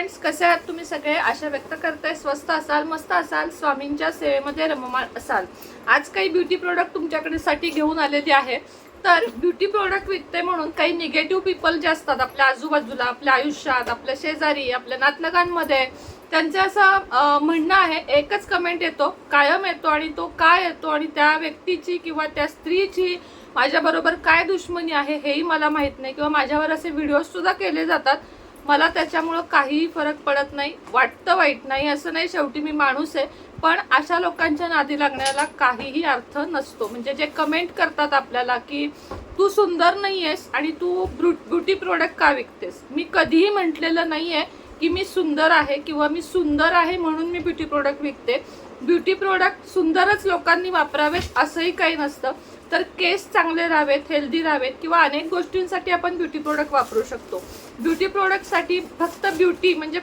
Friends कसे आहात तुम्ही सगळे? आशा व्यक्त करताय. स्वस्त असाल मस्त असाल स्वामींच्या सेवेमध्ये रममाण असाल. आज काही ब्युटी प्रोडक्ट तुमच्याकडे साठी घेऊन आलेली आहे. तर ब्युटी प्रोडक्ट विकते म्हणून काही निगेटिव्ह पीपल जे असतात आपल्या आजूबाजूला आपल्या आयुष्यात आपल्या शेजारी आपल्या नातलगांमध्ये त्यांचं असं म्हणणं आहे एकच कमेंट येतो कायम येतो आणि तो काय येतो आणि त्या व्यक्तीची किंवा त्या स्त्रीची माझ्याबरोबर काय दुश्मनी आहे हेही मला माहीत नाही. किंवा माझ्यावर असे व्हिडिओज सुद्धा केले जातात मला त्याच्यामुळं काहीही फरक पडत नाही वाटतं वाईट नाही असं नाही शेवटी मी माणूस आहे. पण अशा लोकांच्या नादी लागण्याला काहीही अर्थ नसतो. म्हणजे जे कमेंट करतात आपल्याला की तू सुंदर नाही आहेस आणि तू ब्युटी प्रोडक्ट का विकतेस? मी कधीही म्हटलेलं नाही आहे की मी सुंदर आहे किंवा मी सुंदर आहे म्हणून मी ब्युटी प्रोडक्ट विकते. ब्युटी प्रोडक्ट सुंदरच लोकांनी वापरावेत असंही काही नसतं. तर केस चांगले राहावेत हेल्दी राहावेत किंवा अनेक गोष्टींसाठी आपण ब्युटी प्रोडक्ट वापरू शकतो. ब्युटी प्रोडक्टसाठी फक्त ब्युटी म्हणजे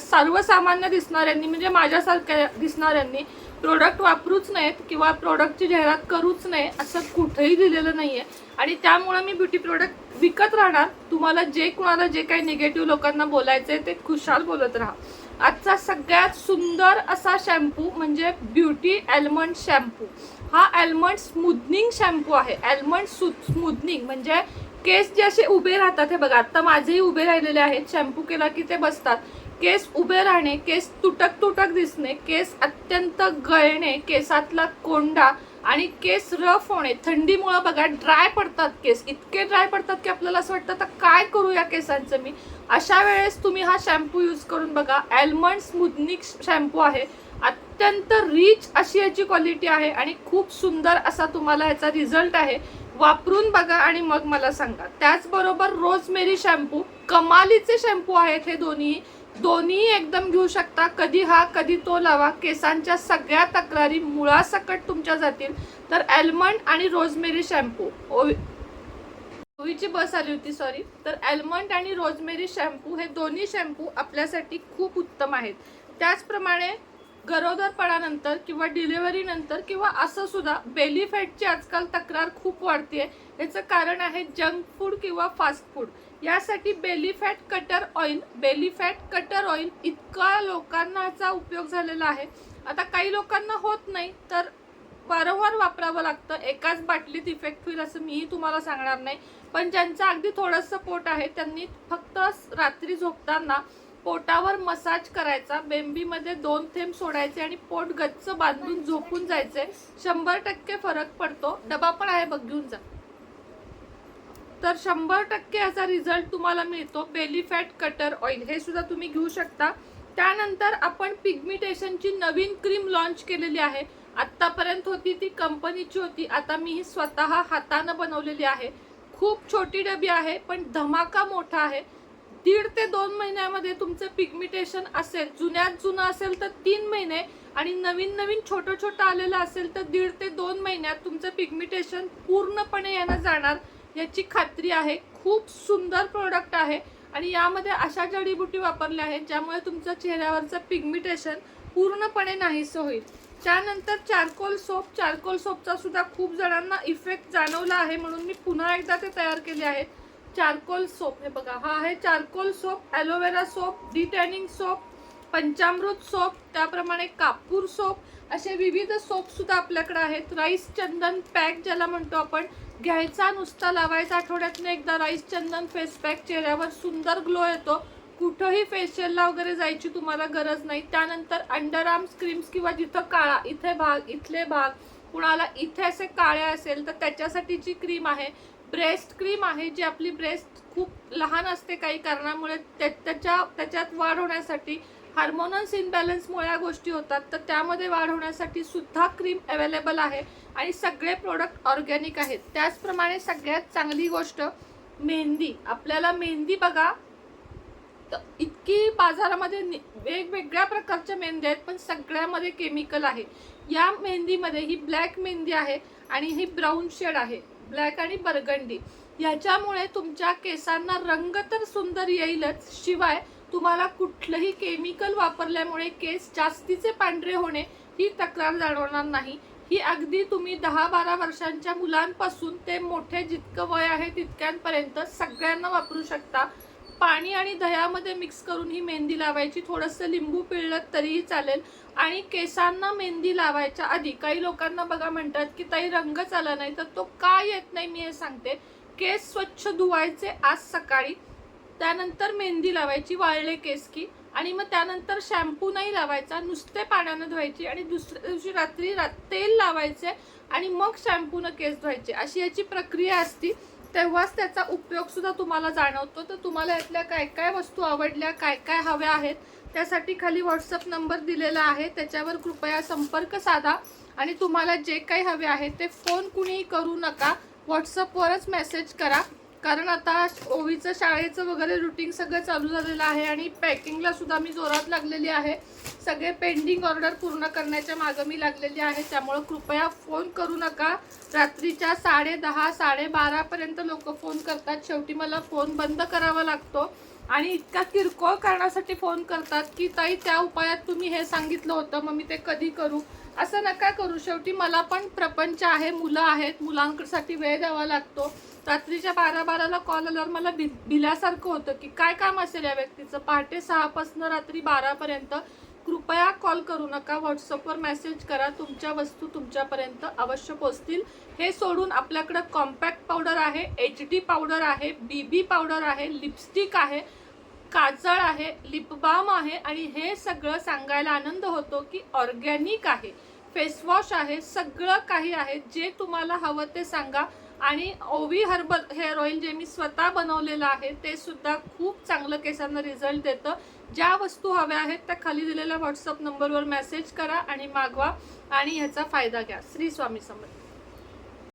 सर्वसामान्य दिसणाऱ्यांनी म्हणजे माझ्यासारख्या दिसणाऱ्यांनी प्रोडक्ट वापरूच नयेत किंवा प्रोडक्टची जाहिरात करूच नये असं कुठेही दिलेलं नाही आहे आणि त्यामुळे मी ब्युटी प्रोडक्ट विकत राहणार. तुम्हाला जे कुणाला जे काही निगेटिव्ह लोकांना बोलायचं आहे ते खुशाल बोलत राहा. आजचा सगळ्यात सुंदर असा शॅम्पू म्हणजे ब्युटी ॲल्मंड शॅम्पू हा ॲल्मंड स्मूथनिंग शॅम्पू आहे. ॲल्मंड स्मूथनिंग म्हणजे केस जे असे उभे राहतात हे बघा आता माझेही उभे राहिलेले आहेत शॅम्पू केला की ते बसतात. केस उभे राहणे केस तुटक तुटक दिसणे केस अत्यंत गळणे केसातला कोंडा आणि केस रफ होणे थंडीमुळं बघा ड्राय पडतात केस. इतके ड्राय पडतात की आपल्याला असं वाटतं तर काय करू या केसांचं मी? अशा वेळेस तुम्ही हा शॅम्पू यूज करून बघा ॲल्मंड स्मूथनिक शॅम्पू आहे. अत्यंत रिच अशी याची क्वालिटी आहे आणि खूप सुंदर असा तुम्हाला याचा रिझल्ट आहे. वापरून बघा आणि मग मला सांगा. त्याचबरोबर रोजमेरी शॅम्पू कमालीचे शॅम्पू आहेत हे दोन्ही. दोन्ही एकदम घेऊ शकता. कधी हा कधी तो लावा. केसांच्या सगळ्या तक्रारी मुळासकट तुमच्या जातील. तर ॲल्मंड आणि रोजमेरी शॅम्पू ओवीची बस आली होती सॉरी तर ॲल्मंड आणि रोजमेरी शॅम्पू हे दोन्ही शॅम्पू आपल्यासाठी खूप उत्तम आहेत. त्याचप्रमाणे गरोदरपणानंतर किंवा डिलिव्हरीनंतर किंवा असं सुद्धा बेली फॅटची आजकाल तक्रार खूप वाढते याचं कारण आहे जंक फूड किंवा फास्ट फूड यासाठी belly fat cutter oil belly fat cutter oil इतका लोकांना याचा उपयोग झालेला आहे. आता काही लोकांना होत नाही तर वारंवार वापरावं लागतं. एकाच बाटलीत इफेक्ट होईल असं मीही तुम्हाला सांगणार नाही. पण ज्यांचं अगदी थोडंसं पोट आहे त्यांनी फक्त रात्री झोपताना पोटावर मसाज करायचा बेंबीमध्ये दोन थेंब सोडायचे आणि पोट गच्च बांधून झोपून जायचे. शंभर टक्के फरक पडतो. डबा पण आहे बघ घेऊन जा. तर शंभर टक्के याचा रिझल्ट तुम्हाला मिळतो. बेली फॅट कटर ऑइल हे सुद्धा तुम्ही घेऊ शकता. त्यानंतर आपण पिगमिटेशनची नवीन क्रीम लॉन्च केलेली आहे. आत्तापर्यंत होती ती कंपनीची होती. आता मी ही स्वतः हातानं बनवलेली आहे. खूप छोटी डबी आहे पण धमाका मोठा आहे. दीड ते दोन महिन्यामध्ये तुमचं पिगमिटेशन असेल जुन्यात जुनं असेल तर तीन महिने आणि नवीन नवीन छोटं छोटं आलेलं असेल तर दीड ते दोन महिन्यात तुमचं पिगमिटेशन पूर्णपणे यानं जाणार याची खात्री आहे. खूप सुंदर प्रोडक्ट आहे आणि यामध्ये अशा जडीबुटी वापरल्या आहेत ज्यामुळे तुमचं चेहऱ्यावरचं पिगमिटेशन पूर्णपणे नाहीसं होईल. त्यानंतर चारकोल सोप चारकोल सोपचा सुद्धा खूप जणांना इफेक्ट जाणवला आहे म्हणून मी पुन्हा एकदा ते तयार केले आहेत. चारकोल सोप हे बघा हा आहे charcoal soap aloe vera soap detanning soap पंचामृत सोप त्याप्रमाणे कापूर सोप असे विविध सोप सुद्धा आपल्याकडे आहेत. राईस चंदन पॅक ज्याला म्हणतो आपण घ्यायचा नुसता लावायचा आठवड्यातनं एकदा राईस चंदन फेस पॅक चेहऱ्यावर सुंदर ग्लो येतो. कुठंही फेशियलला वगैरे जायची तुम्हाला गरज नाही. त्यानंतर अंडर आर्म स्क्रीम्स किंवा जिथं काळा इथे भाग इथले भाग कुणाला इथे असे काळे असेल तर त्याच्यासाठी जी क्रीम आहे. ब्रेस्ट क्रीम आहे जी आपली ब्रेस्ट खूप लहान असते काही कारणामुळे त्या- त्याच्या त्याच्यात वाढ होण्यासाठी हार्मोनल्स इनबॅलन्समुळे या गोष्टी होतात. तर त्यामध्ये वाढ होण्यासाठी सुद्धा क्रीम अवेलेबल आहे आणि सगळे प्रोडक्ट ऑर्गॅनिक आहेत. त्याचप्रमाणे सगळ्यात चांगली गोष्ट मेहंदी. आपल्याला मेहंदी बघा तर इतकी बाजारामध्ये नि- वेगवेगळ्या प्रकारच्या मेहंदी आहेत पण सगळ्यामध्ये केमिकल आहे. या मेहंदीमध्ये ही ब्लॅक मेहंदी आहे आणि ही ब्राऊन शेड आहे. ब्लॅक आणि बर्गंडी. याच्यामुळे तुमच्या केसांना रंग तर सुंदर येईलच शिवाय तुम्हाला कुठलंही केमिकल वापरल्यामुळे केस जास्तीचे पांढरे होणे ही तक्रार जाणवणार नाही. ही अगदी तुम्ही दहा बारा वर्षांच्या मुलांपासून ते मोठे जितकं वय आहे तितक्यांपर्यंत सगळ्यांना वापरू शकता. पाणी आणि दह्यामध्ये मिक्स करून ही मेहंदी लावायची. थोडंसं लिंबू पिळलं तरीही चालेल. आणि केसांना मेहंदी लावायच्या आधी काही लोकांना बघा म्हणतात की ताई रंगच आला नाही तर तो का येत नाही? मी हे सांगते. केस स्वच्छ धुवायचे आज सकाळी. त्यानंतर मेहंदी लावायची वाळले केस की आणि मग त्यानंतर शॅम्पू नाही लावायचा नुसते पाण्यानं धुवायची आणि दुसऱ्या दिवशी रात्री रा तेल लावायचे आणि मग शॅम्पूनं केस धुवायचे. अशी याची प्रक्रिया असती. तेव्हाच त्याचा उपयोग सुद्धा तुम्हाला जाणवतो. तर तुम्हाला यातल्या काय काय वस्तू आवडल्या काय काय हव्या आहेत त्यासाठी खाली व्हॉट्सअप नंबर दिलेला आहे. त्याच्यावर कृपया संपर्क साधा आणि तुम्हाला जे काही हवे आहे ते फोन कुणीही करू नका. व्हॉट्सअपवरच मेसेज करा. कारण आता ओवीचं शाळेचं वगैरे रुटीन सगळं चालू झालेलं आहे आणि पॅकिंगला सुद्धा मी जोरात लागलेली आहे. सगळे पेंडिंग ऑर्डर पूर्ण करण्याच्या मागं मी लागलेली आहे. त्यामुळं कृपया फोन करू नका. रात्रीच्या साडे दहा साडेबारापर्यंत लोक फोन करतात. शेवटी मला फोन बंद करावा लागतो. आणि इतका किरकोळ करण्यासाठी फोन करतात की ताई त्या उपायात तुम्ही हे सांगितलं होतं मग मी ते कधी करू? असं नका करू. शेवटी मला पण प्रपंच आहे मुलं आहेत मुलांसाठी वेळ द्यावा लागतो. रात्रीच्या बारा बाराला कॉल आल्यावर मला भि भिल्यासारखं होतं की काय काम असेल या व्यक्तीचं? पहाटे सहापासनं रात्री बारापर्यंत कृपया कॉल करू नका. व्हॉट्सअपवर मेसेज करा. तुमच्या वस्तू तुमच्यापर्यंत अवश्य पोचतील हे सोडून आपल्याकडं कॉम्पॅक्ट पावडर आहे एच डी पावडर आहे बी बी पावडर आहे लिपस्टिक आहे काजळ आहे लिप बाम आहे आणि हे सगळं सांगायला आनंद होतो की ऑर्गॅनिक आहे. फेसवॉश आहे सगळं काही आहे. जे तुम्हाला हवं ते सांगा. आणि ओवी हर्बल हेअर ऑइल जे मी स्वतः बनवलेलं आहे ते सुद्धा खूप चांगलं केसांना रिझल्ट देतं. ज्या वस्तू हव्या आहेत त्या खाली दिलेल्या व्हॉट्सअप नंबरवर मेसेज करा आणि मागवा आणि ह्याचा फायदा घ्या. श्री स्वामी समर्थ.